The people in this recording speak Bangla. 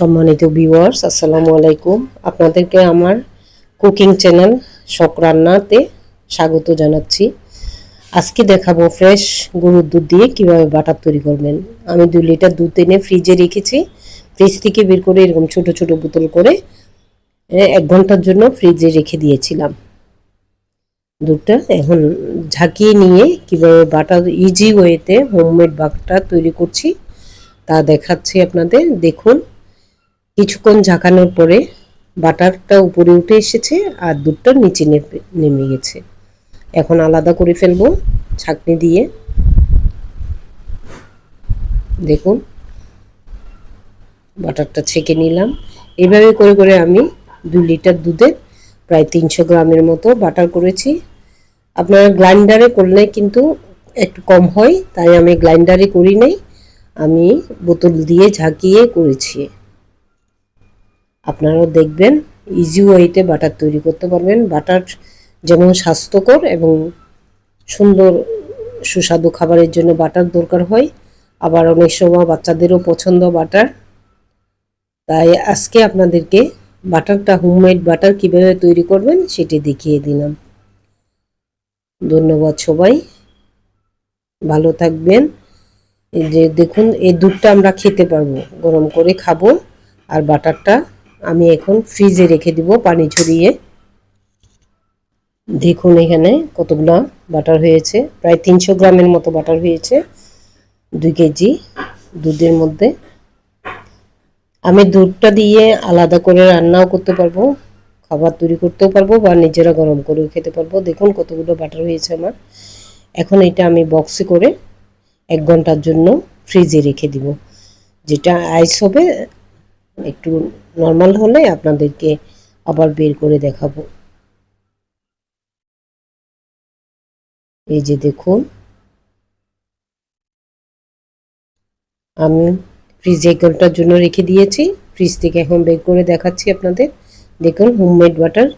সম্মানিত ভিউয়ার্স আসসালামু আলাইকুম। আপনাদেরকে আমার কুকিং চ্যানেল শখ রান্নাতে স্বাগত জানাচ্ছি। আজকে দেখাবো ফ্রেশ গরুর দুধ দিয়ে কীভাবে বাটার তৈরি করবেন। আমি দু লিটার দুধ এনে ফ্রিজে রেখেছি। ফ্রিজ থেকে বের করে এরকম ছোট ছোট বোতল করে এক ঘণ্টার জন্য ফ্রিজে রেখে দিয়েছিলাম। দুধটা এখন ঝাঁকিয়ে নিয়ে কীভাবে বাটার ইজি ওয়েতে হোমমেড বাটার তৈরি করছি, তা দেখাচ্ছি আপনাদের। দেখুন কিছুক্ষণ ঝাঁকানোর পরে বাটারটা উপরে উঠে এসেছে আর দুধটা নিচে নেমে- গেছে। এখন আলাদা করে ফেলব ছাঁকনি দিয়ে। দেখুন, বাটারটা ছেঁকে নিলাম। এইভাবে করে করে আমি দু লিটার দুধে প্রায় তিনশো গ্রামের মতো বাটার করেছি। আপনারা গ্রাইন্ডারে করলে কিন্তু একটু কম হয়, তাই আমি গ্রাইন্ডারে করি নাই। আমি বোতল দিয়ে ঝাঁকিয়ে করেছি। আপনারাও দেখবেন ইজি ওয়েতে বাটার তৈরি করতে পারবেন। বাটার যেমন স্বাস্থ্যকর এবং সুন্দর, সুস্বাদু খাবারের জন্য বাটার দরকার হয়। আবার অনেক সময় বাচ্চাদেরও পছন্দ বাটার। তাই আজকে আপনাদেরকে বাটারটা হোমমেড বাটার কীভাবে তৈরি করবেন সেটি দেখিয়ে দিলাম। ধন্যবাদ সবাই। ভালো থাকবেন। যে দেখুন, এই দুধটা আমরা খেতে পারব। গরম করে খাব আর বাটারটা আমি এখন ফ্রিজে রেখে দিব পানি ঝরিয়ে। দেখুন এখানে কতগুলো বাটার হয়েছে। প্রায় তিনশো গ্রামের মতো বাটার হয়েছে, দুই কেজি দুধের মধ্যে। আমি দুধটা দিয়ে আলাদা করে রান্নাও করতে পারব, খাবার তৈরি করতেও পারব বা নিজেরা গরম করেও খেতে পারব। দেখুন কতগুলো বাটার হয়েছে আমার। এখন এটা আমি বক্সে করে এক ঘণ্টার জন্য ফ্রিজে রেখে দিব, যেটা আইস হবে একটু নর্মাল হলে আপনাদেরকে আবার বের করে দেখাবো। এই যে দেখুন। আমি ফ্রিজ এক ঘণ্টার জন্য রেখে দিয়েছি। ফ্রিজ থেকে এখন বের করে দেখাচ্ছি আপনাদের। দেখুন হোমমেড বাটার